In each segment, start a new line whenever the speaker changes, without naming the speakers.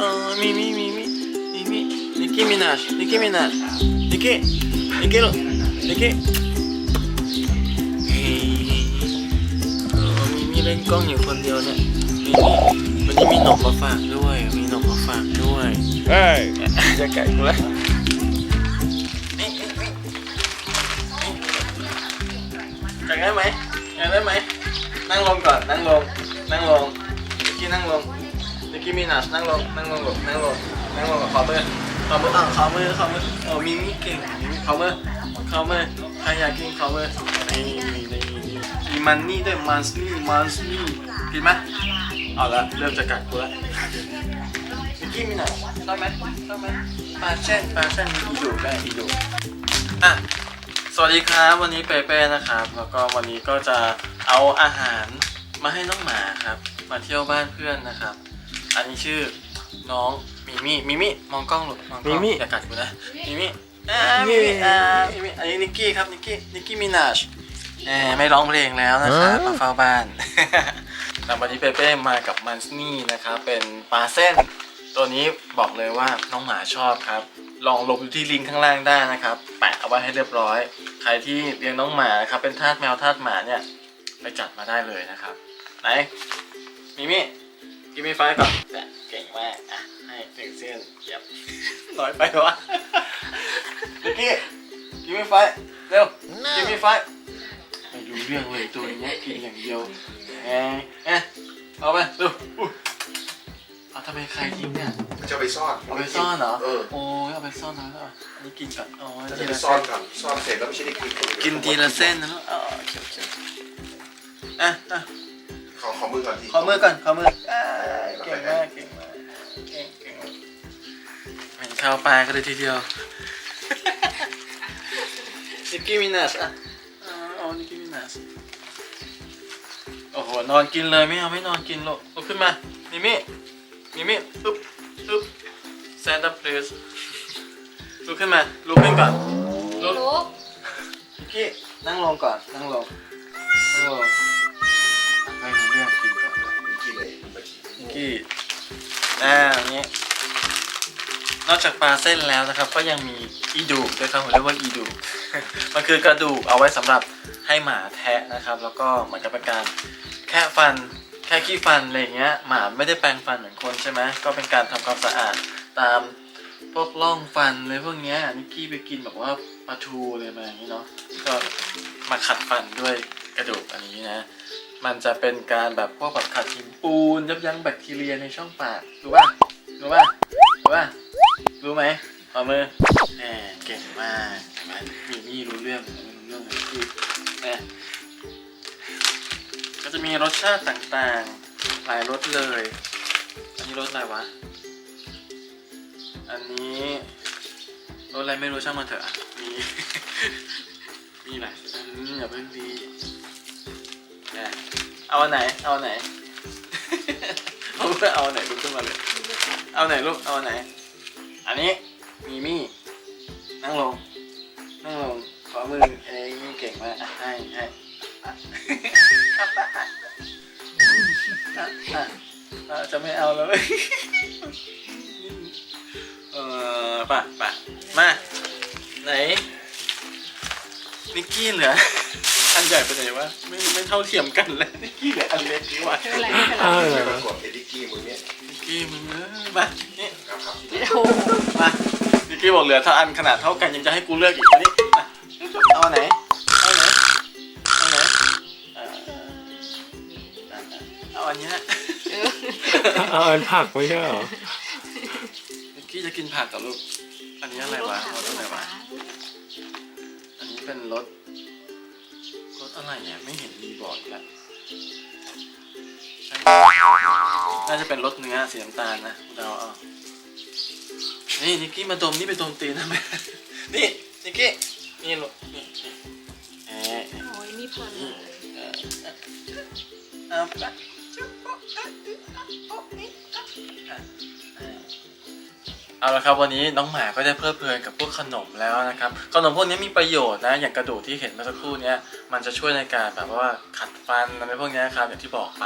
เออมีมีมีมีมีมีนิกกี้มินาชนิกกี้มินาชนิกกี้นิกกี้ลูกนิกกี้เฮ้ยเออมีมีเล่นกล้องอยู่คนเดียวเนี่ยมีมีวันนี้มีหนมมาฝากด้วย มีหนมมาฝากด้วย
Hey!
จะไก่กูแล้วจังได้ไหมจังได้ไหมนั่งลงก่อน นั่งลง นั่งลงนิกกี้นั่งลง นิกกี้มีนัสนั่งลงนั่งลงนั่งลงนั่งลงกับขอมือขอมืออะขอมือขอมือโอ้มีมีเก่งมีมีขอมือขอมือใครอยากกินขอมือนี่นี่นี่นี่มีมันนี่ด้วยมันนี่มันนี่กินไหมเอาละเริ่มจะกัดกูล้วนิกกี้มีนัสชอบไหมชอบไหมปลาเช่นปลาเช่นมีอีดูได้อีดูอะสวัสดีครับวันนี้เปเป้นะครับ แล้วก็วันนี้ก็จะเอาอาหารมาให้น้องหมาครับ มาเที่ยวบ้านเพื่อนนะครับ อันนี้ชื่อน้องมิมิมิมิมองกล้องหลุดมองกล้อง
มิมิ
อย่ากัดกูนะมิมิอ่ามิมิอ่ามิมิอันนี้นิกกี้ครับนิกกี้นิกกี้มินาชแหมไม่ร้องเพลงแล้วนะครับมาเฝ้าบ้านแต่วันนี้เปเป้มากับมันนี่นะครับเป็นปลาเส้น ตัวนี้บอกเลยว่าน้องหมาชอบครับ ลองลงดูที่ลิงก์ข้างล่างได้นะครับ แปะเอาไว้ให้เรียบร้อย ใครที่เลี้ยงน้องหมานะครับเป็นทาสแมวทาสหมาเนี่ยไปจัดมาได้เลยนะครับ ไหนมิมิ กินมีไฟก่อนแปะเก่งมากอะให้หนึ่งเส้นเยียบน้อยไปวะนิกกี้กินมีไฟเร็วกินมีไฟไม่รู้เรื่องเลยตัวนี้กินอย่างเดียวเอ๊ะเอ๊ะเอาไปดูอุ๊ยเอาทำไมใครทิ้งเนี่ย
จะไปซ่อน
เอาไปซ่อนเหรอ
เออ
โอ้ยเอาไปซ่อนนะแล้วอันนี้กินก่อนอ๋อ
จะ
ที
ไป
ละ
ซ่อ
เส้น
นก่อนซ่อนเสร็จแล้วไม่ใช่ได้กิน
กินทีละเส้นนะลูกอ๋อเขียวเขียวอะอะ
ขอขอมือก่อนที
ขอมือก่อนขอมืออ่าเก่งมากเก่งมากเก่งเก่งมากเหม็นข้าวปลากันเลยทีเดียว นิกกี้มินัสอะอ๋อเอานิกกี้มินัสโอ้โหนอนกินเลยไม่เอาไม่นอนกินลูกลุกขึ้นมามิมิมิมิปึ๊บปึ๊บ stand up please ลุกขึ้นมาลุกขึ้นก่อนลุก
ลุก
นิกกี้นั่งลงก่อนนั่งลงนั่ง อกจากปลาเส้นแล้วนะครับ ก็ยังมีอีดูกด้วยครับผมเรียกว่าอีดูกมันคือกระดูกเอาไว้สำหรับให้หมาแทะนะครับ แล้วก็เหมือนกับเป็นการแค่ฟันแค่ขี้ฟันอะไรเงี้ยหมาไม่ได้แปรงฟันเหมือนคนใช่ไหมก็เป็นการทำความสะอาดตามพวกร่องฟันเลยพวกเนี้ยนิกกี้ไปกินแบบว่าปลาทูเลยมาอย่างนี้เนาะก็มาขัดฟันด้วยกระดูกอันนี้นะ มันจะเป็นการแบบพวกแบบขัดหินปูนยับยั้งแบคทีเรียในช่องปากรู้ป่ะรู้ป่ะรู้ป่ะ รู้ไหมขอมือแหมเก่งมากเห็นไหมมีมี่รู้เรื่องม่รู้เรื่องเลยคือแหมก็จะมีรสชาติต่างๆ หลายรสเลย อันนี้รสอะไรวะ อันนี้รสอะไรไม่รู้ช่างมันเถอะ มี มีหลายอันอย่าเพิ่งดีแหมเอาไหน เอาไหนเอาเอาไหนลุกขึ้นมาเลย เอาไหนลูก เอาไหน อันนี้มีมี่นั่งลง นั่งลงขอมือเอ้ยมี่เก่งมากอะให้ให้อะอะอะอะอะอะอะจะไม่เอาแล้วเว้ยเออป่ะป่ะมา ไหน นิกกี้เหลือ อันใหญ่ไปไหนวะไม่ไม่เท่าเทียมกันเลยนิกกี้เหลืออันเล็กนี่หว่า
ไม่เป็นไรไม่เป็นไร
เออ
ไม่มากดเอดิกี้มือเนี่ย
นิกกี้มึงเออมานี่
ครับครับ
โอ้โห
มานิกกี้บอกเหลือเท่าอันขนาดเท่ากันยังจะให้กูเลือกอีกอันนี้มาเอาอันไหนเอาอันไหนเอาอันไหนเอ่อเอาอันเนี้ย
เอาอันผักไม่ใช่เหรอ
นิกกี้จะกินผักกับลูก อันนี้อะไรวะรสอะไรวะอันนี้เป็นรสรสอะไรเนี่ยไม่เห็นมีบอกอีกแล้วใช่น่าจะเป็นรสเนื้อสีน้ำตาลนะเราเอา นี่นิกกี้มาดมนี่ไปดมตีนทำไมนี่นิกกี้นี่ลูกนี่นี่เอ๊ะ
โอ้ยมีพลังเลย
เออเอาไปเอาละครับวันนี้น้องหมาก็ได้เพลิดเพลินกับพวกขนมแล้วนะครับขนมพวกนี้มีประโยชน์นะ อย่างกระดูกที่เห็นเมื่อสักครู่เนี้ยมันจะช่วยในการแบบว่าขัดฟันอะไรพวกเนี้ยครับอย่างที่บอกไป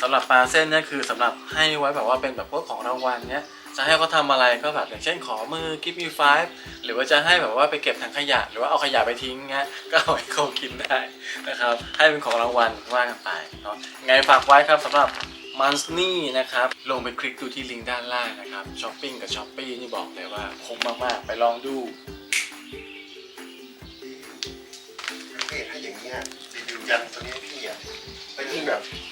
สำหรับปลาเส้นเนี่ยคือสำหรับให้ไว้แบบว่าเป็นแบบพวกของรางวัลเนี้ย จะให้เขาทำอะไรก็แบบอย่างเช่นขอมือ give me five หรือว่าจะให้แบบว่าไปเก็บถังขยะ หรือว่าเอาขยะไปทิ้งเงี้ยก็เอาให้เขากินได้นะครับ ให้เป็นของรางวัลว่ากันไปเนาะไงฝากไว้ครับสำหรับมันสนี่นะครับ ลงไปคลิกดูที่ลิงก์ด้านล่างนะครับช้อปปิ้งกับช้อปปี้นี่บอกเลยว่าคุ้มมาก ๆ ไปลองดู
พี่ถ้าอย่างเงี้ยรีวิวยันตัวนี้พี่อะเป็นที่แบบอยู่หลังเคส